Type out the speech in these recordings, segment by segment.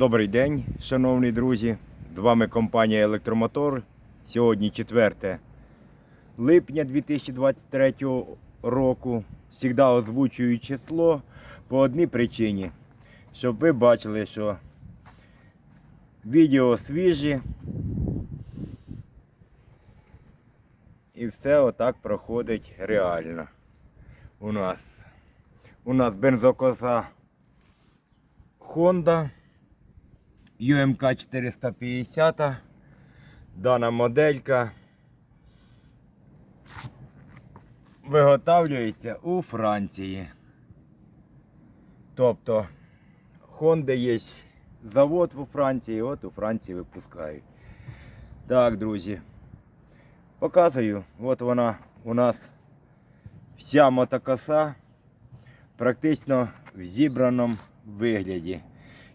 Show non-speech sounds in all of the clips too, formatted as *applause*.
Добрий день, шановні друзі. З вами компанія Електромотор. Сьогодні 4 липня 2023 року. Всігда озвучую число по одній причині, щоб ви бачили, що відео свіжі. І все отак проходить реально. У нас. У нас бензокоса Honda UMK 450. Дана моделька виготовлюється у Франції. Тобто Honda є завод у Франції, от у Франції випускають. Так, друзі. Показую. От вона у нас вся мотокоса практично в зібраному вигляді.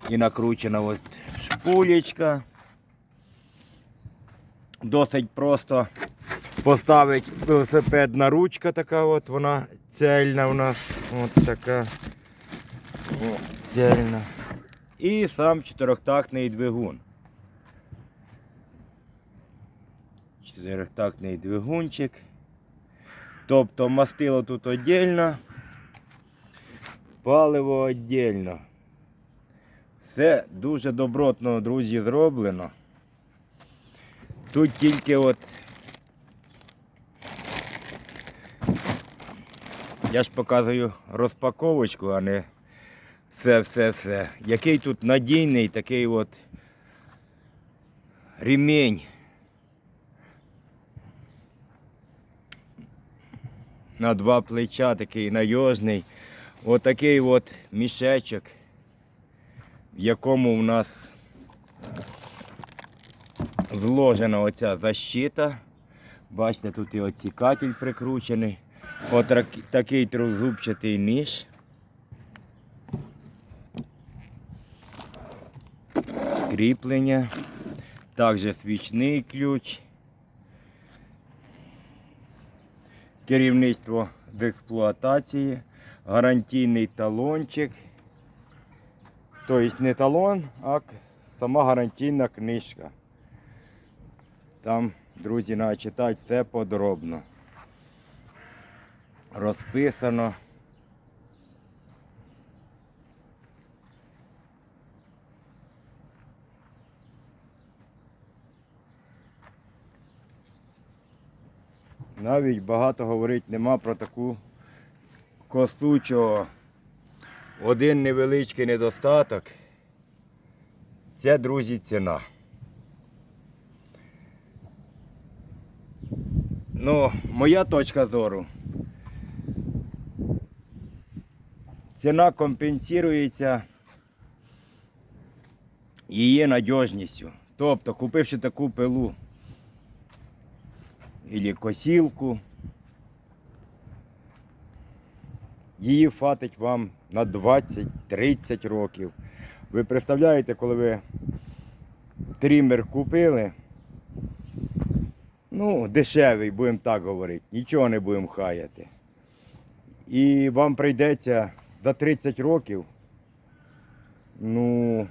І накручена от шпулечка. Досить просто поставить велосипедна ручка така от, вона цельна у нас. От така. О, цельна. І сам чотирьохтактний двигун. Чотирьохтактний двигунчик. Тобто мастило тут віддільно, паливо віддільно. Все дуже добротно, друзі, зроблено. Тут тільки от. Я ж показую розпаковочку, а не все, все, все. Який тут надійний такий от ремінь. На два плеча такий найожний. Отакий от мішечок в якому у нас зложена оця защита. Бачите, тут і оцікатель прикручений. От такий трьохзубчатий ніж. Кріплення. Також свічний ключ. Керівництво з експлуатації, гарантійний талончик. Тобто не талон, а сама гарантійна книжка. Там, друзі, треба читати все подробно. Розписано. Навіть багато говорити нема про таку косу, чого один невеличкий недостаток. Це, друзі, ціна. Ну, моя точка зору. Ціна компенсується її надіжністю. Тобто, купивши таку пилу або косілку, її фатить вам на 20-30 років. Ви представляєте, коли ви трімер купили, ну, дешевий, будемо так говорити, нічого не будемо хаяти. І вам прийдеться за 30 років, ну,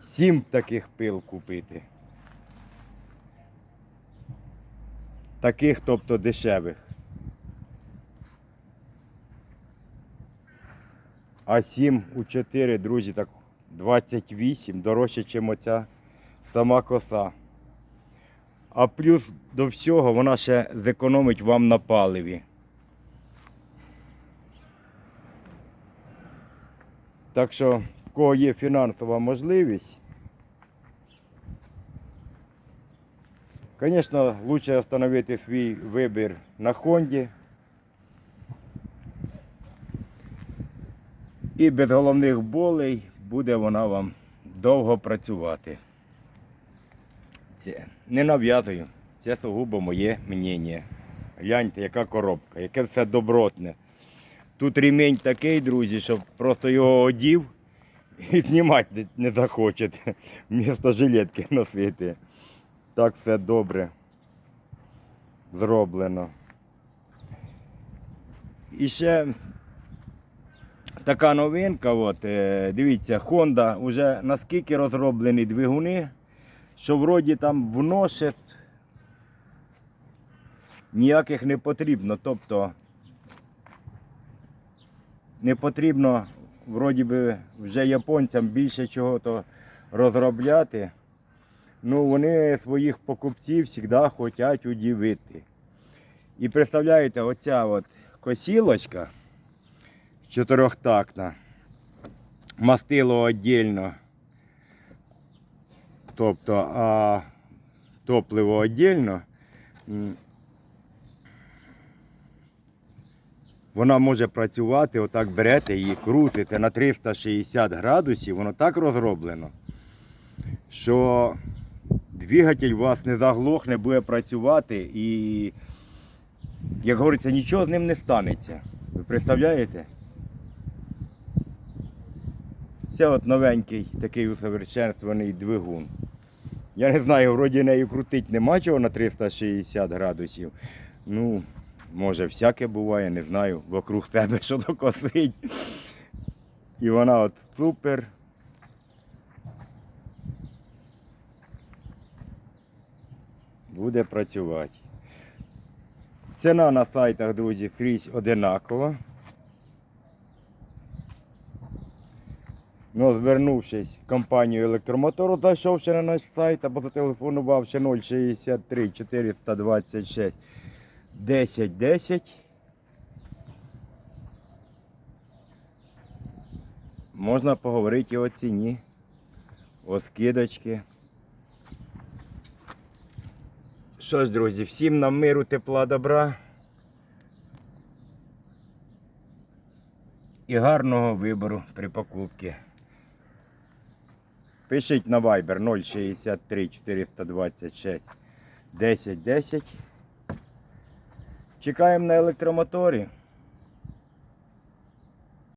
7 таких пил купити. Таких, тобто дешевих. А 7 у 4, друзі, так 28, дорожче, ніж оця сама коса. А плюс до всього вона ще зекономить вам на паливі. Так що, в кого є фінансова можливість, звісно, краще встановити свій вибір на Хонді. І без головних болей буде вона вам довго працювати. Це не нав'язую. Це сугубо моє мнення. Гляньте, яка коробка, яке все добротне. Тут ремінь такий, друзі, що просто його одів і *laughs* знімати не- захочете. Вмісто жилетки носити. Так все добре зроблено. І ще така новинка. От, е, дивіться, Honda вже наскільки розроблені двигуни, що вроді там вношет ніяких не потрібно. Тобто не потрібно вроді би вже японцям більше чого-то розробляти. Ну, вони своїх покупців завжди хочуть удивити. І представляєте, оця от косілочка чотирьохтактна, мастило віддільно, тобто, а топливо віддільно. Вона може працювати, отак берете її, крутите на 360 градусів, воно так розроблено, що двигатель у вас не заглохне, буде працювати і, як говориться, нічого з ним не станеться. Ви представляєте? Це от новенький такий усовершенствований двигун. Я не знаю, вроді нею крутить нема чого на 360 градусів. Ну, може, всяке буває, не знаю, вокруг тебе що то косить. І вона от супер. Буде працювати. Ціна на сайтах, друзі, скрізь одинакова. Ну, звернувшись в компанію електромотору, зайшовши на наш сайт або зателефонувавши 063 426 10 10. Можна поговорити о ціні, о скидочки. Що ж, друзі, всім нам миру, тепла, добра. І гарного вибору при покупці. Пишіть на Viber 063 426 1010. 10. Чекаємо на електромоторі.